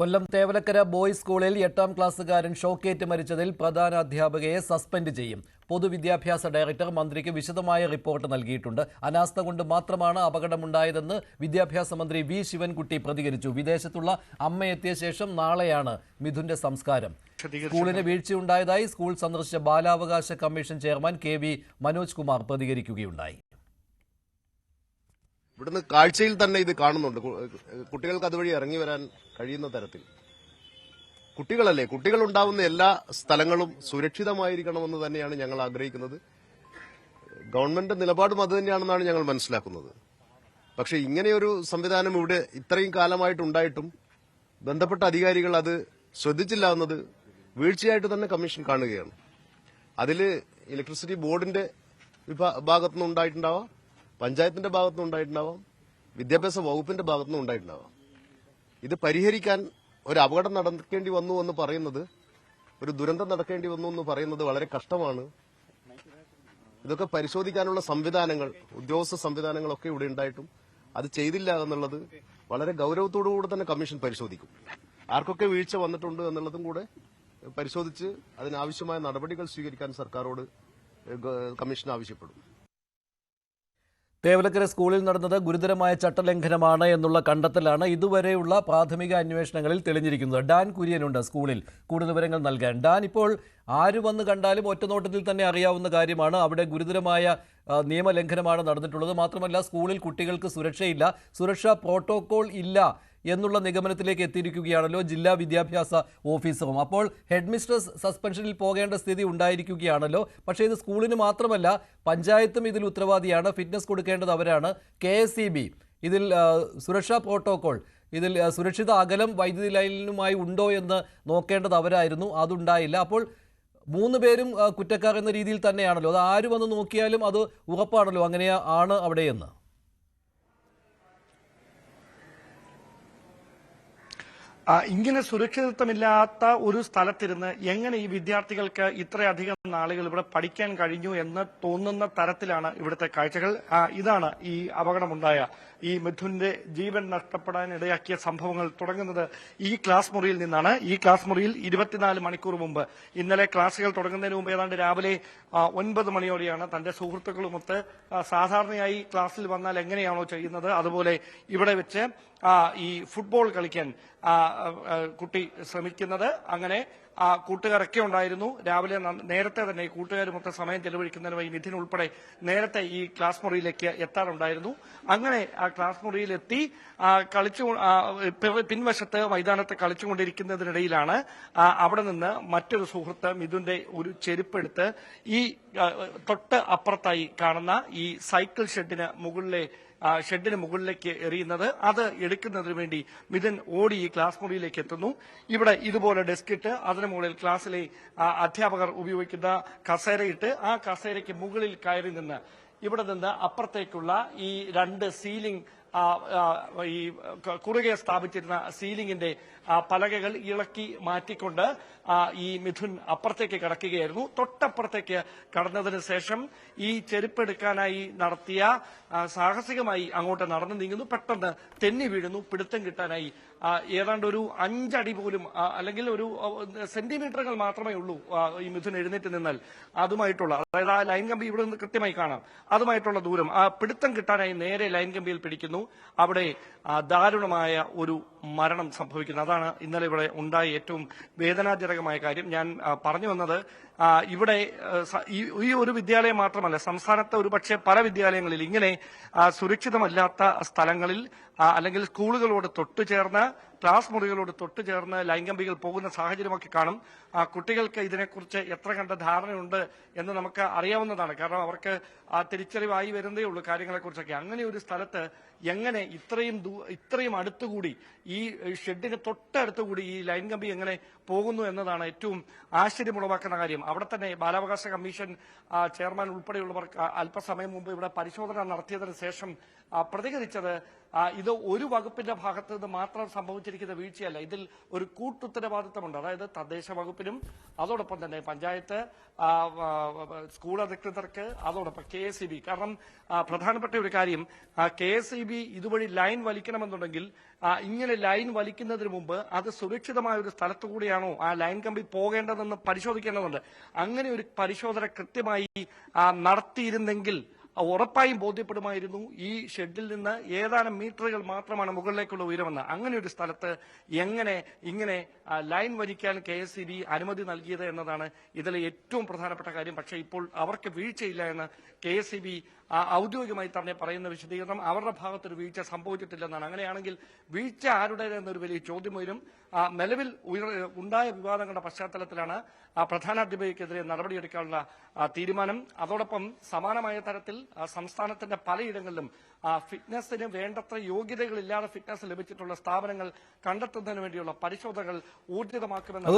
കൊല്ലം Thevalakkara boys സ്കൂളിൽ എട്ടാം ക്ലാസ്സുകാരൻ ഷോക്കേറ്റ് മരിച്ചതിൽ പ്രധാന അധ്യാപകയെ സസ്പെൻഡ് ചെയ്യും. പൊതുവിദ്യാഭ്യാസ ഡയറക്ടർ മന്ത്രിക്ക് വിശദമായ റിപ്പോർട്ട് നൽകിയിട്ടുണ്ട്. അനാസ്ഥ കൊണ്ട് മാത്രമാണ് അപകടമുണ്ടായതെന്ന് വിദ്യാഭ്യാസ മന്ത്രി വി ശിവൻകുട്ടി പ്രതികരിച്ചു. വിദേശത്തുള്ള അമ്മയെത്തിയ ശേഷം നാളെയാണ് മിഥുന്റെ സംസ്കാരം. സ്കൂളിന് വീഴ്ചയുണ്ടായതായി സ്കൂൾ സന്ദർശിച്ച ബാലാവകാശ commission chairman K V Manoj Kumar പ്രതികരിക്കുകയുണ്ടായി. ഇവിടുന്ന് കാഴ്ചയിൽ തന്നെ ഇത് കാണുന്നുണ്ട്. കുട്ടികൾക്ക് അതുവഴി ഇറങ്ങി വരാൻ കഴിയുന്ന തരത്തിൽ. കുട്ടികളല്ലേ? കുട്ടികൾ ഉണ്ടാവുന്ന എല്ലാ സ്ഥലങ്ങളും സുരക്ഷിതമായിരിക്കണമെന്ന് തന്നെയാണ് ഞങ്ങൾ ആഗ്രഹിക്കുന്നത്. ഗവൺമെന്റ് നിലപാടും അത് തന്നെയാണെന്നാണ് ഞങ്ങൾ മനസ്സിലാക്കുന്നത്. പക്ഷെ ഇങ്ങനെയൊരു സംവിധാനം ഇവിടെ ഇത്രയും കാലമായിട്ടുണ്ടായിട്ടും ബന്ധപ്പെട്ട അധികാരികൾ അത് ശ്രദ്ധിച്ചില്ല എന്നത് വീഴ്ചയായിട്ട് തന്നെ കമ്മീഷൻ കാണുകയാണ്. അതിൽ ഇലക്ട്രിസിറ്റി ബോർഡിന്റെ വിഭാ- ഭാഗത്തുനിന്ന് ഉണ്ടായിട്ടുണ്ടാവാം പഞ്ചായത്തിന്റെ ഭാഗത്തുനിന്ന് ഉണ്ടായിട്ടുണ്ടാവാം വിദ്യാഭ്യാസ വകുപ്പിന്റെ ഭാഗത്തുനിന്ന് ഉണ്ടായിട്ടുണ്ടാവാം. ഇത് പരിഹരിക്കാൻ ഒരു അപകടം നടക്കേണ്ടി വന്നു എന്ന് പറയുന്നത് ഒരു ദുരന്തം നടക്കേണ്ടി വന്നു എന്ന് പറയുന്നത് വളരെ കഷ്ടമാണ്. ഇതൊക്കെ പരിശോധിക്കാനുള്ള സംവിധാനങ്ങൾ ഉദ്യോഗസ്ഥ സംവിധാനങ്ങളൊക്കെ ഇവിടെ ഉണ്ടായിട്ടും അത് ചെയ്തില്ല എന്നുള്ളത് വളരെ ഗൌരവത്തോടുകൂടെ തന്നെ കമ്മീഷൻ പരിശോധിക്കും. ആർക്കൊക്കെ വീഴ്ച വന്നിട്ടുണ്ട് എന്നുള്ളതും കൂടെ പരിശോധിച്ച് അതിനാവശ്യമായ നടപടികൾ സ്വീകരിക്കാൻ സർക്കാരോട് കമ്മീഷൻ ആവശ്യപ്പെടും. തേവലക്കര സ്കൂളിൽ നടന്നത് ഗുരുതരമായ ചട്ടലംഘനമാണ് എന്നുള്ള കണ്ടെത്തലാണ് ഇതുവരെയുള്ള പ്രാഥമിക അന്വേഷണങ്ങളിൽ തെളിഞ്ഞിരിക്കുന്നത്. ഡാൻ കുര്യനുണ്ട് സ്കൂളിൽ. കൂടുതൽ വിവരങ്ങൾ നൽകാൻ. ഡാൻ ഇപ്പോൾ ആര് വന്ന് കണ്ടാലും ഒറ്റനോട്ടത്തിൽ തന്നെ അറിയാവുന്ന കാര്യമാണ്. അവിടെ ഗുരുതരമായ നിയമലംഘനമാണ് നടന്നിട്ടുള്ളത്. മാത്രമല്ല സ്കൂളിൽ കുട്ടികൾക്ക് സുരക്ഷയില്ല. സുരക്ഷാ പ്രോട്ടോകോൾ ഇല്ല. എന്നുള്ള നിഗമനത്തിലേക്ക് എത്തിയിരിക്കുകയാണല്ലോ ജില്ലാ വിദ്യാഭ്യാസ ഓഫീസറും. അപ്പോൾ ഹെഡ് മിസ്ട്രസ് സസ്പെൻഷനിൽ പോകേണ്ട സ്ഥിതി ഉണ്ടായിരിക്കുകയാണല്ലോ. പക്ഷേ ഇത് സ്കൂളിന് മാത്രമല്ല പഞ്ചായത്തും ഇതിൽ ഉത്തരവാദിയാണ്. ഫിറ്റ്നസ് കൊടുക്കേണ്ടത് അവരാണ്. കെ ഇതിൽ സുരക്ഷാ പ്രോട്ടോകോൾ. ഇതിൽ സുരക്ഷിത അകലം വൈദ്യുതി ലൈനുമായി ഉണ്ടോ എന്ന് നോക്കേണ്ടത് അവരായിരുന്നു. അതുണ്ടായില്ല. അപ്പോൾ മൂന്ന് പേരും കുറ്റക്കാർ എന്ന രീതിയിൽ തന്നെയാണല്ലോ. അത് ആര് വന്ന് നോക്കിയാലും അത് ഉറപ്പാണല്ലോ. അങ്ങനെ ആണ് അവിടെയെന്ന് ആ, ഇങ്ങനെ സുരക്ഷിതത്വമില്ലാത്ത ഒരു സ്ഥലത്തിരുന്ന് എങ്ങനെ ഈ വിദ്യാർത്ഥികൾക്ക് ഇത്രയധികം നാളുകൾ ഇവിടെ പഠിക്കാൻ കഴിഞ്ഞു എന്ന് തോന്നുന്ന തരത്തിലാണ് ഇവിടുത്തെ കാഴ്ചകൾ? ഇതാണ് ഈ അപകടമുണ്ടായ ഈ മിഥുന്റെ ജീവൻ നഷ്ടപ്പെടാൻ ഇടയാക്കിയ സംഭവങ്ങൾ തുടങ്ങുന്നത് ഈ ക്ലാസ് മുറിയിൽ നിന്നാണ്. ഈ ക്ലാസ് മുറിയിൽ ഇരുപത്തിനാല് മണിക്കൂർ മുമ്പ്. ഇന്നലെ ക്ലാസുകൾ തുടങ്ങുന്നതിന് മുമ്പ് ഏതാണ്ട് രാവിലെ ഒൻപത് മണിയോടെയാണ് തന്റെ സുഹൃത്തുക്കളുമൊത്ത് സാധാരണയായി ക്ലാസ്സിൽ വന്നാൽ എങ്ങനെയാണോ ചെയ്യുന്നത്? അതുപോലെ ഇവിടെ വെച്ച് ഈ ഫുട്ബോൾ കളിക്കാൻ കുട്ടി ശ്രമിക്കുന്നത്. അങ്ങനെ ആ കൂട്ടുകാരൊക്കെ ഉണ്ടായിരുന്നു. രാവിലെ നേരത്തെ തന്നെ കൂട്ടുകാർ മൊത്തം സമയം ചെലവഴിക്കുന്നതിനുമായി നിധിൻ ഉൾപ്പെടെ നേരത്തെ ഈ ക്ലാസ് മുറിയിലേക്ക് എത്താറുണ്ടായിരുന്നു. അങ്ങനെ ആ ക്ലാസ് മുറിയിലെത്തി കളിച്ചു പിൻവശത്ത് മൈതാനത്ത് കളിച്ചുകൊണ്ടിരിക്കുന്നതിനിടയിലാണ് അവിടെ നിന്ന് മറ്റൊരു സുഹൃത്ത് മിഥുന്റെ ഒരു ചെരുപ്പെടുത്ത് ഈ തൊട്ട് അപ്പുറത്തായി കാണുന്ന ഈ സൈക്കിൾ ഷെഡിന് മുകളിലെ ഷെഡിന് മുകളിലേക്ക് എറിയുന്നത്. അത് എടുക്കുന്നതിന് വേണ്ടി മിഥുൻ ഓടി ഈ ക്ലാസ് മുറിയിലേക്ക് എത്തുന്നു. ഇവിടെ ഇതുപോലെ ഡെസ്ക് ഇട്ട് അതിന് മുകളിൽ ക്ലാസ്സിലെ അധ്യാപകർ ഉപയോഗിക്കുന്ന കസേരയിട്ട് ആ കസേരയ്ക്ക് മുകളിൽ കയറി നിന്ന് ഇവിടെ നിന്ന് അപ്പുറത്തേക്കുള്ള ഈ രണ്ട് സീലിംഗ് ഈ കുറുകെ സ്ഥാപിച്ചിരുന്ന സീലിംഗിന്റെ പലകകൾ ഇളക്കി മാറ്റിക്കൊണ്ട് ഈ മിഥുൻ അപ്പുറത്തേക്ക് കടക്കുകയായിരുന്നു. തൊട്ടപ്പുറത്തേക്ക് കടന്നതിന് ശേഷം ഈ ചെരുപ്പെടുക്കാനായി നടത്തിയ സാഹസികമായി അങ്ങോട്ട് നടന്നു നീങ്ങുന്നു. പെട്ടെന്ന് തെന്നി വീഴുന്നു. പിടുത്തം കിട്ടാനായി ഏതാണ്ട് ഒരു അഞ്ചടി പോലും അല്ലെങ്കിൽ ഒരു സെന്റിമീറ്ററുകൾ മാത്രമേ ഉള്ളൂ ഈ മിഥുൻ എഴുന്നേറ്റ് നിന്നാൽ അതുമായിട്ടുള്ള അതായത് ആ ലൈൻ കമ്പി ഇവിടെ നിന്ന് കൃത്യമായി കാണാം അതുമായിട്ടുള്ള ദൂരം ആ പിടുത്തം കിട്ടാനായി നേരെ ലൈൻ കമ്പിയിൽ പിടിക്കുന്നു അവിടെ ദാരുണമായ ഒരു മരണം സംഭവിക്കുന്നത്. അതാണ് ഇന്നലെ ഇവിടെ ഉണ്ടായ ഏറ്റവും വേദനാജനകമായ കാര്യം. ഞാൻ പറഞ്ഞു വന്നത് ഇവിടെ ഈ ഒരു വിദ്യാലയം മാത്രമല്ല സംസ്ഥാനത്തെ ഒരുപക്ഷെ പല വിദ്യാലയങ്ങളിൽ ഇങ്ങനെ സുരക്ഷിതമല്ലാത്ത സ്ഥലങ്ങളിൽ അല്ലെങ്കിൽ സ്കൂളുകളോട് തൊട്ടുചേർന്ന് ക്ലാസ് മുറികളോട് തൊട്ടുചേർന്ന് ലൈംഗംബികൾ പോകുന്ന സാഹചര്യമൊക്കെ കാണും. ആ, കുട്ടികൾക്ക് ഇതിനെക്കുറിച്ച് എത്ര കണ്ട ധാരണയുണ്ട് എന്ന് നമുക്ക് അറിയാവുന്നതാണ്. കാരണം അവർക്ക് തിരിച്ചറിവായി വരുന്നേ ഉള്ളൂ കാര്യങ്ങളെക്കുറിച്ചൊക്കെ. അങ്ങനെ ഒരു സ്ഥലത്ത് എങ്ങനെ ഇത്രയും ഇത്രയും അടുത്തുകൂടി ഈ ഷെഡിന് തൊട്ടടുത്തുകൂടി ഈ ലൈൻ കമ്പി എങ്ങനെ പോകുന്നു എന്നതാണ് ഏറ്റവും ആശ്ചര്യമുളവാക്കുന്ന കാര്യം. അവിടെ തന്നെ ബാലാവകാശ കമ്മീഷൻ ചെയർമാൻ ഉൾപ്പെടെയുള്ളവർ അല്പസമയം മുമ്പ് ഇവിടെ പരിശോധന നടത്തിയതിനു ശേഷം പ്രതികരിച്ചത് ഇത് ഒരു വകുപ്പിന്റെ ഭാഗത്ത് നിന്ന് മാത്രം സംഭവിച്ചിരിക്കുന്ന വീഴ്ചയല്ല. ഇതിൽ ഒരു കൂട്ടുത്തരവാദിത്തമുണ്ട്. അതായത് തദ്ദേശ വകുപ്പിനും അതോടൊപ്പം തന്നെ പഞ്ചായത്ത് സ്കൂൾ അധികൃതർക്ക് അതോടൊപ്പം കെ എസ് കാരണം പ്രധാനപ്പെട്ട ഒരു കാര്യം കെ എസ് ഇതുവഴി ലൈൻ വലിക്കണമെന്നുണ്ടെങ്കിൽ ഇങ്ങനെ ലൈൻ വലിക്കുന്നതിന് മുമ്പ് അത് സുരക്ഷിതമായ ഒരു സ്ഥലത്തു കൂടിയാണോ ആ ലൈൻ കമ്പി പോകേണ്ടതെന്ന് പരിശോധിക്കേണ്ടതുണ്ട്. അങ്ങനെ ഒരു പരിശോധന കൃത്യമായി നടത്തിയിരുന്നെങ്കിൽ ഉറപ്പായും ബോധ്യപ്പെടുമായിരുന്നു. ഈ ഷെഡിൽ നിന്ന് ഏതാനും മീറ്ററുകൾ മാത്രമാണ് മുകളിലേക്കുള്ള ഉയരമെന്ന്. അങ്ങനെ ഒരു സ്ഥലത്ത് എങ്ങനെ ഇങ്ങനെ ലൈൻ വരിക്കാൻ കെ എസ് അനുമതി നൽകിയത് എന്നതാണ് ഇതിലെ ഏറ്റവും പ്രധാനപ്പെട്ട കാര്യം. പക്ഷേ ഇപ്പോൾ അവർക്ക് വീഴ്ചയില്ല എന്ന് കെ എസ് ഔദ്യോഗികമായി തന്നെ പറയുന്ന വിശദീകരണം അവരുടെ ഭാഗത്തൊരു വീഴ്ച സംഭവിച്ചിട്ടില്ലെന്നാണ്. അങ്ങനെയാണെങ്കിൽ വീഴ്ച ആരുടേതെന്നൊരു വലിയ ചോദ്യം വരും. നിലവിൽ ഉണ്ടായ വിവാദങ്ങളുടെ പശ്ചാത്തലത്തിലാണ് ആ, പ്രധാനാധ്യാപകർക്കെതിരെ നടപടിയെടുക്കാനുള്ള തീരുമാനം. അതോടൊപ്പം സമാനമായ തരത്തിൽ സംസ്ഥാനത്തിന്റെ പലയിടങ്ങളിലും ഫിറ്റ്നസിന് വേണ്ടത്ര യോഗ്യതകളില്ലാതെ ഫിറ്റ്നസ് ലഭിച്ചിട്ടുള്ള സ്ഥാപനങ്ങൾ കണ്ടെത്തുന്നതിന് വേണ്ടിയുള്ള പരിശോധനകൾ ഊർജിതമാക്കുമെന്ന്